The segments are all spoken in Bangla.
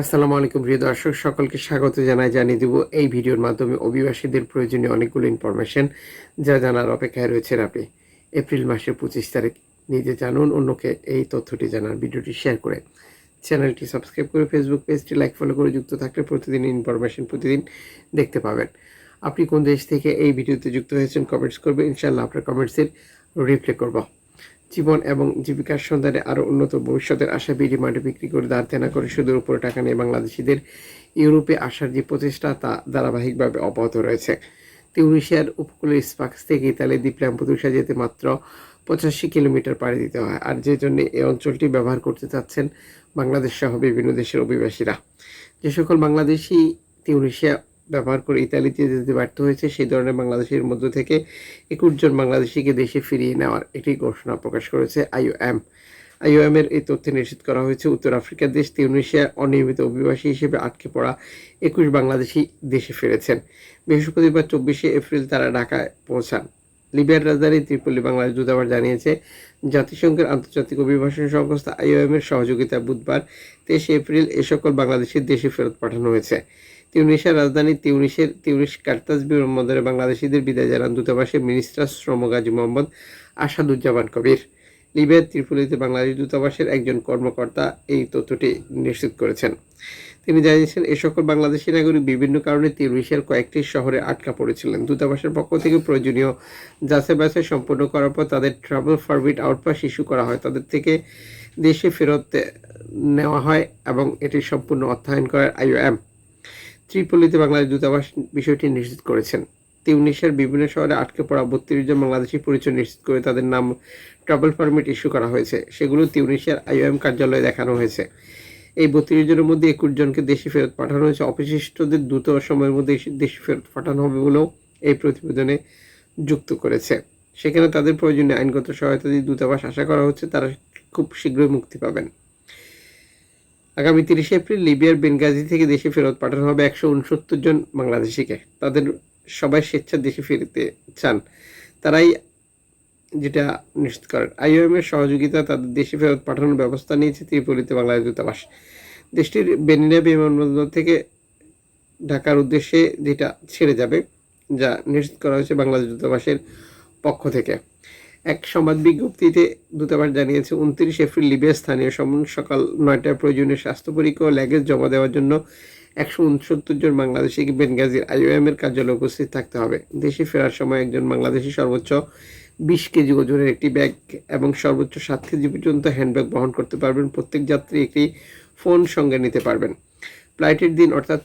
আসসালামু আলাইকুম, প্রিয় দর্শক। সকলকে স্বাগত জানাই, জানিয়ে দিব এই ভিডিওর মাধ্যমে অভিবাসীদের প্রয়োজনীয় অনেকগুলো ইনফরমেশন যা জানার অপেক্ষায় রয়েছেন আপনি। এপ্রিল মাসের পঁচিশ তারিখ, নিজে জানুন, অন্যকে এই তথ্যটি জানার ভিডিওটি শেয়ার করে। চ্যানেলটি সাবস্ক্রাইব করে ফেসবুক পেজটি লাইক ফলো করে যুক্ত থাকলে প্রতিদিন ইনফরমেশন প্রতিদিন দেখতে পাবেন। আপনি কোন দেশ থেকে এই ভিডিওতে যুক্ত হয়েছেন কমেন্টস করবেন ইনশাল্লাহ আপনার কমেন্টসের রিপ্লে করব। জীবন এবং জীবিকার সন্ধানে আরও উন্নত ভবিষ্যতের আশা বিডি মাঠে বিক্রি করে দাঁড় তেনা করে সুদের উপরে টাকা নিয়ে বাংলাদেশিদের ইউরোপে আসার যে প্রচেষ্টা তা ধারাবাহিকভাবে অব্যাহত রয়েছে। তিউনিশিয়ার উপকূলের স্পাক্স থেকে ইতালি দ্বীপ ল্যাম্পুদুসা যেতে মাত্র পঁচাশি কিলোমিটার পাড়ি দিতে হয় আর যে জন্য এই অঞ্চলটি ব্যবহার করতে চাচ্ছেন বাংলাদেশ সহ বিভিন্ন দেশের অভিবাসীরা। যে সকল বাংলাদেশি তিউনিশিয়া ব্যবহার করে ইতালিতে যেতে ব্যর্থ হয়েছে, সেই ধরনের বাংলাদেশের মধ্য থেকে একুশ জন বাংলাদেশিকে দেশে ফিরিয়ে নেওয়ার একটি ঘোষণা প্রকাশ করেছে আইওএম। আইওএম এর এই তথ্যে নিশ্চিত করা হয়েছে, উত্তর আফ্রিকার দেশ তিউনিশিয়া অনিয়মিত অভিবাসী হিসেবে আটকে পড়া একুশ বাংলাদেশি দেশে ফিরেছেন। বৃহস্পতিবার চব্বিশে এপ্রিল তারা ঢাকায় পৌঁছান। লিবিয়ার রাজধানী ত্রিপল্লী বাংলাদেশ দূতাবাস জানিয়েছে, জাতিসংঘের আন্তর্জাতিক অভিবাসন সংস্থা আইওএম এর সহযোগিতা বুধবার তেইশে এপ্রিল এ সকল বাংলাদেশের দেশে ফেরত পাঠানো হয়েছে। তিউনিশিয়ার রাজধানী তিউনিসের তিউনিস কার্তাজ বিমানবন্দরে বাংলাদেশিদের বিদায় জানান দূতাবাসের মিনিস্টার শ্রম গাজী মোহাম্মদ আসাদুজ্জামান কবির। লিবিয়ার ত্রিপুলিতে বাংলাদেশ দূতাবাসের একজন কর্মকর্তা এই তথ্যটি নিশ্চিত করেছেন। তিনি জানিয়েছেন, এ সকল বাংলাদেশি নাগরিক বিভিন্ন কারণে তিউনিশিয়ার কয়েকটি শহরে আটকা পড়েছিলেন। দূতাবাসের পক্ষ থেকে প্রয়োজনীয় যাচাই বাছাই সম্পন্ন করার পর তাদের ট্রাভেল পারমিট আউটপাস ইস্যু করা হয়। তাদের থেকে দেশে ফেরত নেওয়া হয় এবং এটি সম্পূর্ণ অর্থায়ন করে আইওএম। ত্রিপল্লীতে বাংলাদেশ দূতাবাস বিষয়টি নিশ্চিত করেছেন। তিউনিশিয়ার বিভিন্ন শহরে আটকে পড়া বত্রিশ জন বাংলাদেশি পরিচয় নিশ্চিত করে তাদের নাম ট্রাভেল পারমিট ইস্যু করা হয়েছে। সেগুলো তিউনিশিয়ার আইওএম কার্যালয়ে দেখানো হয়েছে। এই বত্রিশ জনের মধ্যে একুশ জনকে দেশে ফেরত পাঠানো হয়েছে। অবশিষ্টদের দ্রুত সময়ের মধ্যে দেশে ফেরত পাঠানো হবে বলেও এই প্রতিবেদনে যুক্ত করেছে। সেখানে তাদের প্রয়োজনীয় আইনগত সহায়তা দিয়ে দূতাবাস আশা করা হচ্ছে তারা খুব শীঘ্রই মুক্তি পাবেন। আগামী তিরিশে এপ্রিল লিবিয়ার বেনগাজি থেকে দেশে ফেরত পাঠানো হবে একশো উনসত্তর জন বাংলাদেশিকে। তাদের সবাই স্বেচ্ছা দেশে ফিরতে চান। তারাই যেটা নিশ্চিত করেন। আইওএম এর সহযোগিতা তাদের দেশে ফেরত পাঠানোর ব্যবস্থা নিয়েছে ত্রিপলিতে বাংলাদেশ দূতাবাস। দেশটির বেনিনা বিমানবন্দর থেকে ঢাকার উদ্দেশ্যে যেটা ছেড়ে যাবে, যা নিশ্চিত করা হয়েছে বাংলাদেশ দূতাবাসের পক্ষ থেকে। এক সংবাদ বিজ্ঞপ্তিতে দূতাবাস জানিয়েছে, উনত্রিশ এপ্রিল লিবিয়া স্থানীয় সময় সকাল নয়টায় প্রয়োজনীয় স্বাস্থ্য পরীক্ষা ও ল্যাগেজ জমা দেওয়ার জন্য একশো উনসত্তর জন বাংলাদেশিকে বেনগাজির আইওএম এর কার্যালয়ে উপস্থিত থাকতে হবে। দেশে ফেরার সময় একজন বাংলাদেশি সর্বোচ্চ বিশ কেজি ওজনের একটি ব্যাগ এবং সর্বোচ্চ সাত কেজি পর্যন্ত হ্যান্ডব্যাগ বহন করতে পারবেন। প্রত্যেক যাত্রী একটি ফোন সঙ্গে নিতে পারবেন। ফ্লাইটের দিন অর্থাৎ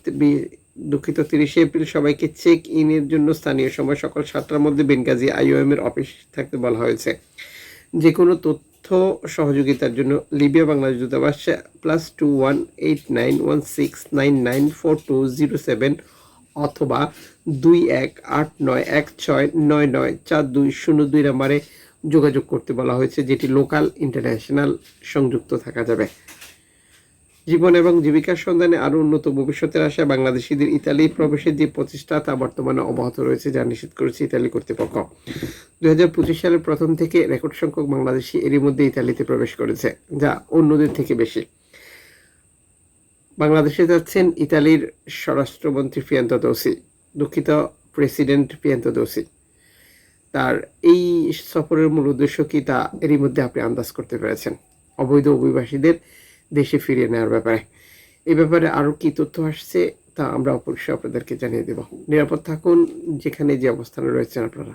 দুঃখিত, তিরিশে এপ্রিল সবাইকে চেক ইনের জন্য স্থানীয় সময় সকাল সাতটার মধ্যে বেনগাজি আইওএম এর অফিস থাকতে বলা হয়েছে। যে কোনো তথ্য সহযোগিতার জন্য লিবিয়া বাংলাদেশ দূতাবাস plus two one eight nine one six nine nine four two zero seven অথবা দুই এক আট নয় এক ছয় নয় নয় চার দুই শূন্য দুই নাম্বারে যোগাযোগ করতে বলা হয়েছে, যেটি লোকাল ইন্টারন্যাশনাল সংযুক্ত থাকা যাবে। জীবন এবং জীবিকার সন্ধানে আরও উন্নত ভবিষ্যতের আশায় বাংলাদেশিদের ইতালি প্রবেশের যে প্রচেষ্টা, তা বর্তমানে অব্যাহত রয়েছে, যা নিশ্চিত করেছে ইতালি কর্তৃপক্ষ। দুই হাজার পঁচিশ সালের প্রথম থেকে রেকর্ড সংখ্যক বাংলাদেশি এরই মধ্যে ইতালিতে প্রবেশ করেছে, যা অন্যদের থেকে বেশি। বাংলাদেশে যাচ্ছেন ইতালির স্বরাষ্ট্রমন্ত্রী পিয়ান্ত দোসি, দুঃখিত প্রেসিডেন্ট পিয়ান্ত দোসি। তার এই সফরের মূল উদ্দেশ্য কি, তা এরই মধ্যে আপনি আন্দাজ করতে পেরেছেন। অবৈধ অভিবাসীদের দেশে ফিরিয়ে নেওয়ার ব্যাপারে। এ ব্যাপারে আরও কি তথ্য আসছে, তা আমরা অবশ্যই আপনাদেরকে জানিয়ে দেব। নিরাপদ থাকুন, যেখানে যে অবস্থানে রয়েছেন আপনারা।